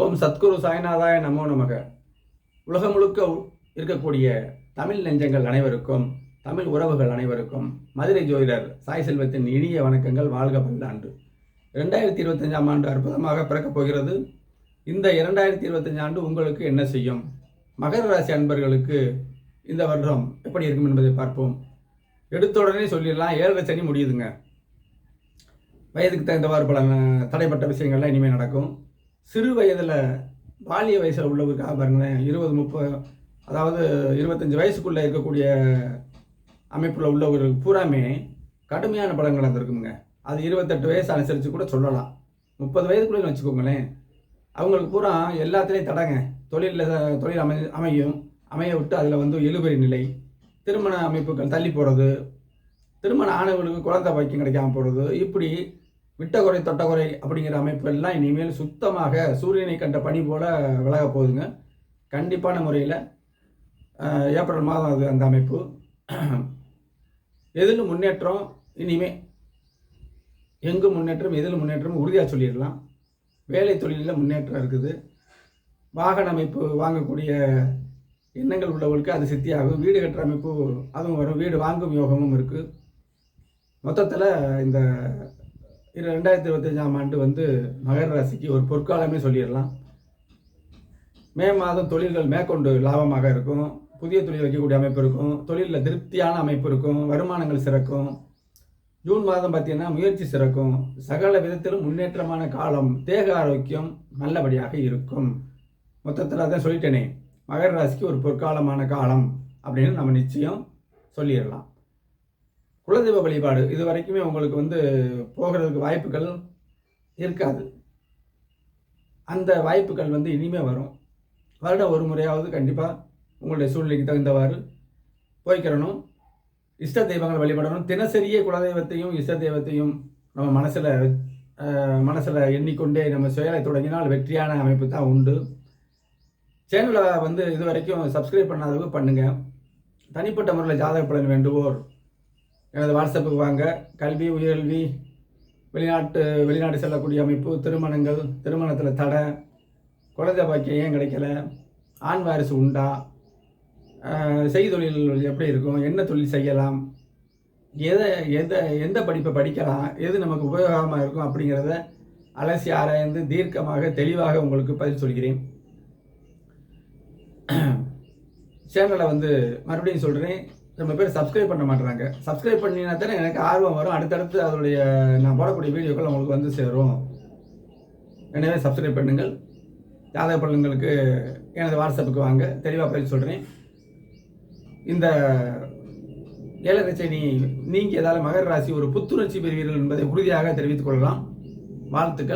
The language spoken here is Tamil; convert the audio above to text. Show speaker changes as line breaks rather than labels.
ஓம் சத்குரு சாய்நாதாய நமோ நமக. உலகம் முழுக்க இருக்கக்கூடிய தமிழ் நெஞ்சங்கள் அனைவருக்கும் தமிழ் உறவுகள் அனைவருக்கும் மதுரை ஜோதிடர் சாய் செல்வத்தின் இனிய வணக்கங்கள் வாழ்க பல்லாண்டு இரண்டாயிரத்தி இருபத்தஞ்சாம் ஆண்டு அற்புதமாக பிறக்கப் போகிறது. இந்த இரண்டாயிரத்தி இருபத்தஞ்சு ஆண்டு உங்களுக்கு என்ன செய்யும்? மகர ராசி அன்பர்களுக்கு இந்த வருடம் எப்படி இருக்கும் என்பதை பார்ப்போம். எடுத்த உடனே சொல்லிடலாம். ஏழரை சனி முடியுதுங்க. வயதுக்கு தகுந்தவாறு பல தடைப்பட்ட விஷயங்கள்லாம் இனிமேல் நடக்கும். சிறு வயதில் பாலிய வயசில் உள்ளவருக்காக பாருங்களேன் இருபது முப்பது அதாவது இருபத்தஞ்சி வயசுக்குள்ளே இருக்கக்கூடிய அமைப்பில் உள்ளவர்களுக்கு பூராமே கடுமையான பலன்கள் வந்திருக்குங்க. அது இருபத்தெட்டு வயசு அனுசரித்து கூட சொல்லலாம். முப்பது வயதுக்குள்ளே வச்சுக்கோங்களேன். அவங்களுக்கு பூரா எல்லாத்துலேயும் தடங்க. தொழிலில் தொழில் அமை அமையும். அமைய விட்டு அதில் வந்து இழுபறி நிலை. திருமண அமைப்புகள் தள்ளி போகிறது திருமண ஆணவர்களுக்கு குழந்தை பாக்கியம் கிடைக்காம போகிறது இப்படி விட்ட குறை தொட்ட குறை அப்படிங்கிற அமைப்பு எல்லாம் இனிமேல் சுத்தமாக சூரியனை கண்ட பனி போல விலக போகுதுங்க. கண்டிப்பான முறையில் ஏப்ரல் மாதம் அது அந்த அமைப்பு. எதில் முன்னேற்றம்? இனிமே எங்கு முன்னேற்றம் எதில் முன்னேற்றம் உறுதியாக சொல்லிடலாம். வேலை தொழிலில் முன்னேற்றம் இருக்குது. வாகன அமைப்பு வாங்கக்கூடிய எண்ணங்கள் உள்ளவர்களுக்கு அது சித்தியாகும். வீடு கட்டுற அமைப்பு அதுவும் வரும். வீடு வாங்கும் யோகமும் இருக்குது மொத்தத்தில் இந்த ரெண்டாயிரத்தி இருபத்தஞ்சாம் ஆண்டு வந்து மகர ராசிக்கு ஒரு பொற்காலமே சொல்லிடலாம். மே மாதம் தொழில்கள் மேற்கொண்டு லாபமாக இருக்கும். புதிய தொழில் வைக்கக்கூடிய அமைப்பு இருக்கும். தொழிலில் திருப்தியான அமைப்பு இருக்கும். வருமானங்கள் சிறக்கும். ஜூன் மாதம் பார்த்தீங்கன்னா முயற்சி சிறக்கும். சகல விதத்திலும் முன்னேற்றமான காலம் தேக ஆரோக்கியம் நல்லபடியாக இருக்கும். மொத்தத்தில் அதான் சொல்லிட்டேனே மகர ராசிக்கு ஒரு பொற்காலமான காலம் அப்படின்னு நம்ம நிச்சயம் சொல்லிடலாம். குலதெய்வ வழிபாடு இது வரைக்குமே உங்களுக்கு வந்து போகிறதுக்கு வாய்ப்புகள் இருக்காது. அந்த வாய்ப்புகள் வந்து இனிமே வரும். வருடம் ஒரு முறையாவது கண்டிப்பாக உங்களுடைய சூழ்நிலைக்கு தகுந்தவாறு போய்க்கிறணும். இஷ்ட தெய்வங்கள் வழிபடணும். தினசரியே குலதெய்வத்தையும் இஷ்ட தெய்வத்தையும் நம்ம மனசில் மனசில் எண்ணிக்கொண்டே நம்ம செயலை தொடங்கினால் வெற்றியான அமைப்பு தான் உண்டு. சேனலை வந்து இது வரைக்கும் சப்ஸ்கிரைப் பண்ணாதவங்க பண்ணுங்கள் தனிப்பட்ட முறையில் ஜாதக பலன் வேண்டுவோர் எனது வாட்ஸ்அப்புக்கு வாங்க. கல்வி உயர்கல்வி வெளிநாட்டு வெளிநாடு செல்லக்கூடிய அமைப்பு திருமணங்கள் திருமணத்தில் தடை குழந்தை பாக்கியம் ஏன் கிடைக்கல ஆண் வாரிசு உண்டா செய்தொழில் எப்படி இருக்கும் என்ன தொழில் செய்யலாம் எதை எதை எந்த படிப்பை படிக்கலாம் எது நமக்கு உபயோகமாக இருக்கும் அப்படிங்கிறத அலசி ஆராய்ந்து தீர்க்கமாக தெளிவாக உங்களுக்கு பதில் சொல்கிறேன். சேனலை வந்து மறுபடியும் சொல்கிறேன் ரொம்ப பேர் சப்ஸ்கிரைப் பண்ண மாட்டுறாங்க சப்ஸ்கிரைப் பண்ணினா தானே எனக்கு ஆர்வம் வரும். அடுத்தடுத்து அதனுடைய நான் போடக்கூடிய வீடியோக்கள் உங்களுக்கு வந்து சேரும். எனவே சப்ஸ்கிரைப் பண்ணுங்கள். ஜாதக பலன்களுக்கு எனது வாட்ஸ்அப்புக்கு வாங்க. தெளிவாக பதில் சொல்கிறேன் இந்த ஏழரை நீங்கள் ஏதாவது மகர ராசி ஒரு புத்துணர்ச்சி பெறுவீர்கள் என்பதை உறுதியாக தெரிவித்துக் கொள்ளலாம். வாழ்த்துக்கள்.